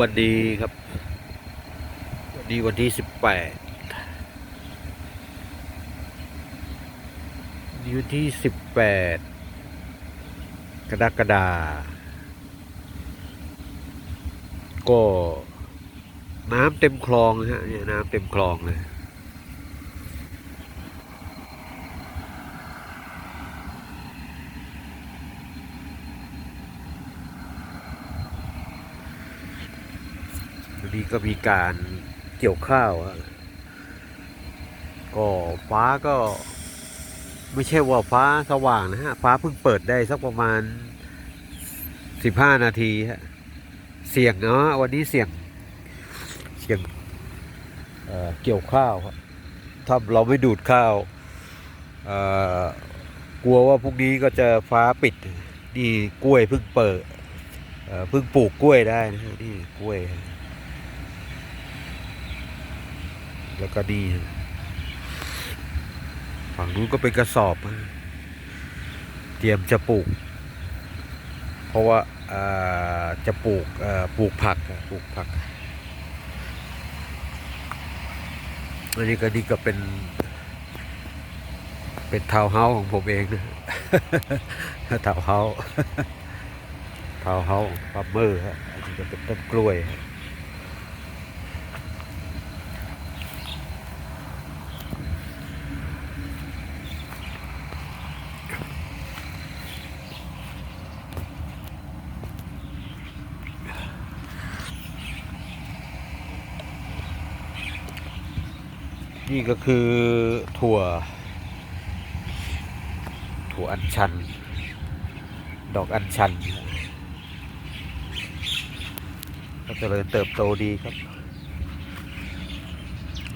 วันดีครับ วันดีวันที่สิบแปดนี่วันที่สิบแปดกรกฎาก็น้ำเต็มคลองนะฮะเนี่ยน้ำเต็มคลองเลย วันนี้ก็มีการเกี่ยวข้าวก็ฟ้าก็ไม่ใช่ว่าฟ้าสว่างนะฮะ ฟ้าเพิ่งเปิดได้สักประมาณสิบห้านาทีฮะ เสี่ยงเนาะวันนี้เสี่ยงเสี่ยงเเกี่ยวข้าวครับถ้าเราไม่ดูดข้าวกลัวว่าพรุ่งนี้ก็จะฟ้าปิดนี่กล้วยเพิ่งเปิดเอ่อเพิ่งปลูกกล้วยได้นะฮะนี่กล้วย แล้วก็นี่ฝั่งนู้นก็เป็นกระสอบ เตรียมจะปลูก เพราะว่าจะปลูกปลูกผักปลูกผักอันนี้ก็นี่ก็เป็น เป็นทาวเฮาส์ของผมเองนะทาวเฮาส์ทาวเฮาส์ฟาร์มเมอร์ฮะอันนี้ก็เป็นต้นกล้วยฮะ นี่ก็คือถั่ว ถั่วอัญชัน ดอกอัญชันก็เจริญเติบโตดีครับ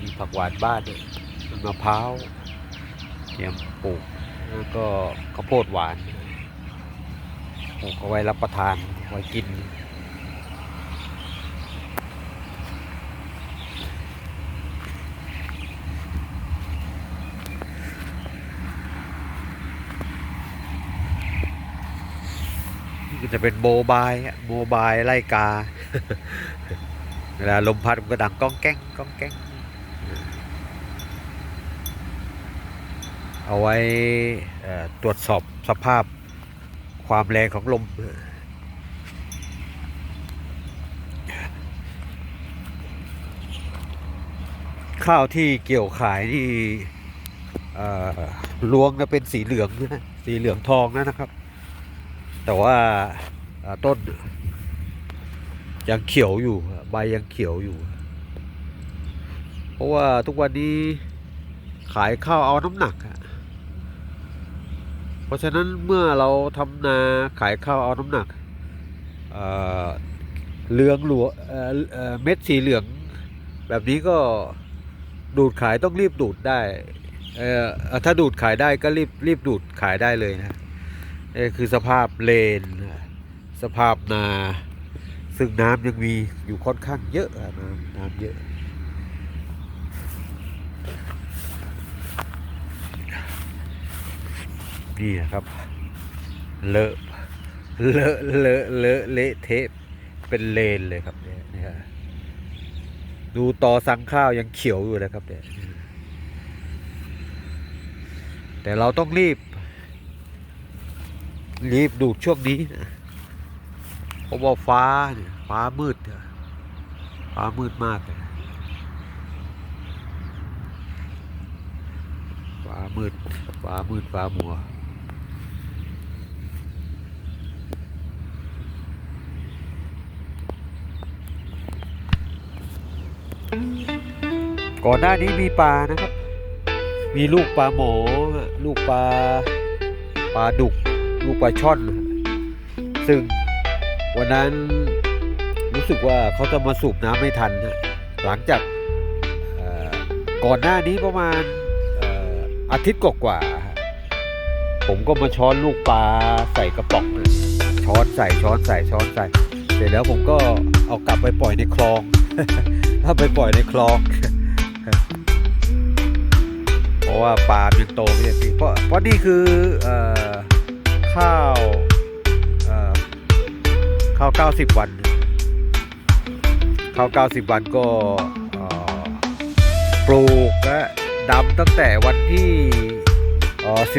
มีผักหวานบ้านด้วยมะพร้าวเตรียมปลูก แล้วก็ข้าวโพดหวานปลูกเอาไว้รับประทานไว้กิน นี่ก็ จะเป็นโมบายโมบายไล่กา เวลาลมพัดมันก็ดังก้องแก้งก้องแก้งเอาไว้ตรวจสอบสภาพความแรงของลม ข้าวที่เกี่ยวขายนี่เอ่อรวงจะเป็นสีเหลืองนะสีเหลืองทองนะนะครับ แต่ว่าต้นยังเขียวอยู่ใบยังเขียวอยู่ เพราะว่าทุกวันนี้ขายข้าวเอาน้ำหนัก เพราะฉะนั้นเมื่อเราทำนาขายข้าวเอาน้ำหนักเเหลืองหลวเเเม็ดสีเหลือง แบบนี้ก็ดูดขายต้องรีบดูดได้ถ้าดูดขายได้ก็รีบรีบดูดขายได้เลยนะ นี่คือสภาพเลน สภาพนา ซึ่งน้ำยังมีอยู่ค่อนข้างเยอะน้ำน้ำเยอะ นี่นะครับ เลอะ เลอะ เลอะ เลอะ เละเทะเป็นเลนเลยครับเนี่ยดูต่อสังข้าวยังเขียวอยู่เลยครับเนี่ยแต่เราต้องรีบ รีบดูดช่วงนี้นะเพราะว่าฟ้าเนี่ยฟ้ามืดฟ้ามืดมากเลยฟ้ามืดฟ้ามืดฟ้ามัวก่อนหน้านี้มีปลานะครับ มีลูกปลาหมอ ลูกปลา ปลาดุก ลูกปลาช่อน ซึ่งวันนั้นรู้สึกว่าเขาจะมาสูบน้ำไม่ทัน หลังจากก่อนหน้านี้ประมาณอาทิตย์กว่าๆผมก็มาช้อนลูกปลาใส่กระป๋องช้อนใส่ช้อนใส่ช้อนใส่ เสร็จแล้วผมก็เอากลับไปปล่อยในคลองถ้าไปปล่อยในคลอง เพราะว่าปลามันโตไม่ได้เพราะเพราะนี่คืออ ข้าวเอ่อข้าว 90 วันเข้า90 วันก็ปลูกและดำตั้งแต่วันที่เอ่อ11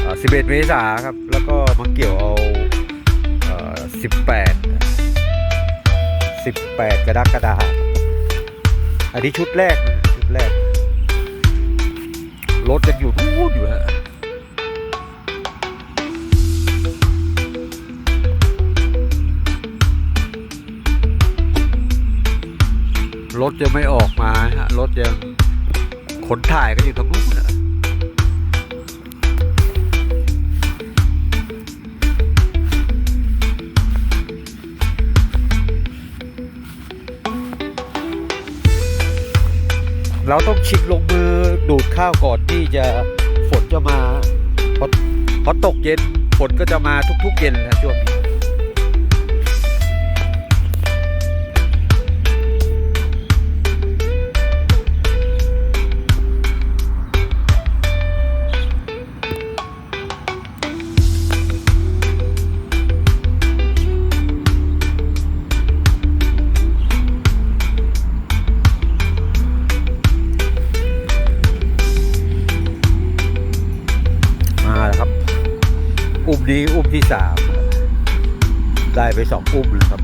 เอ่อ11 เมษาครับ แล้วก็มาเกี่ยวเอาเอ่อ18 18 กรกฎาคมอันนี้ชุดแรกนะชุดแรกรถยังอยู่นู่นอยู่ฮะ รถยังไม่ออกมาฮะรถยังขนถ่ายก็อยู่ทางนู้นนะเราต้องชิงลงมือดูดข้าวก่อนที่จะฝนจะมาพอพอตกเย็นฝนก็จะมาทุกๆเย็นนะช่วงนี้ อุ้มนี้อุ้มที่สามได้ไปสองอุ้มเลยครับ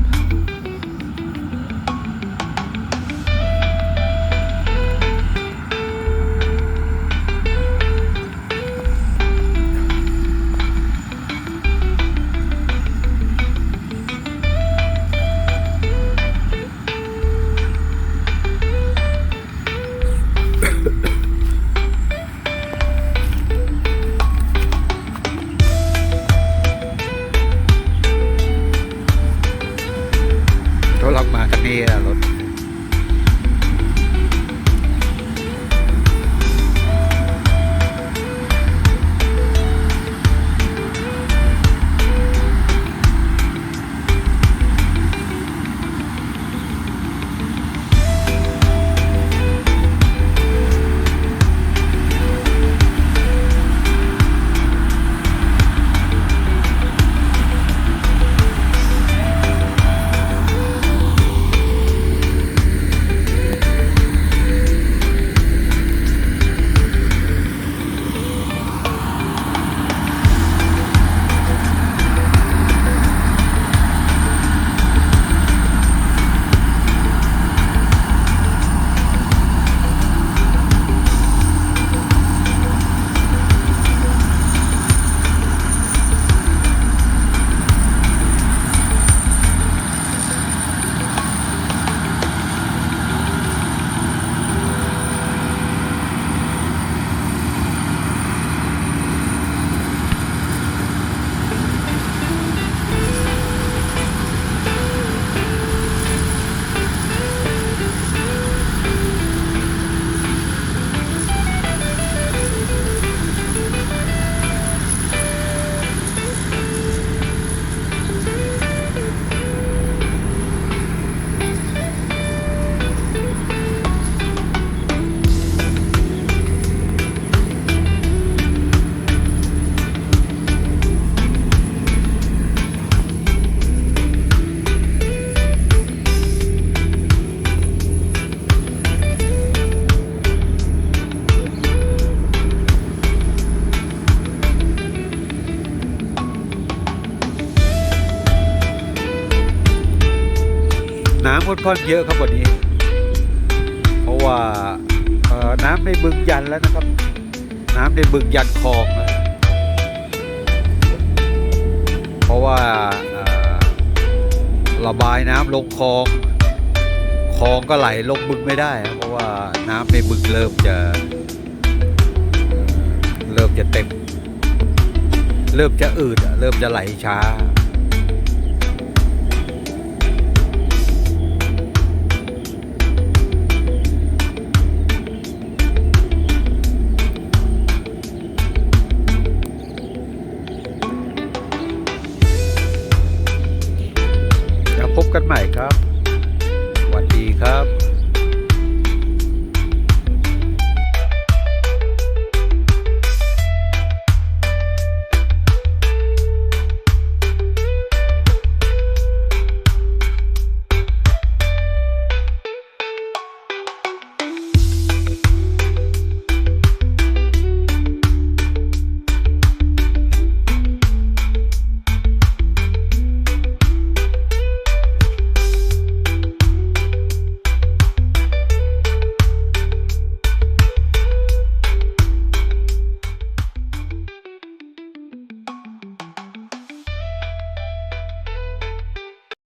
ค่อนข้างเยอะครับวันนี้ เพราะว่าน้ำในบึงยันแล้วนะครับ น้ำในบึงยันคลองนะเพราะว่าระบายน้ำลงคลองคลองก็ไหลลงบึงไม่ได้ เพราะว่าน้ำในบึงเริ่มจะเริ่มจะเต็ม เริ่มจะอืดเริ่มจะไหลช้า พบกันใหม่ครับ สวัสดีครับ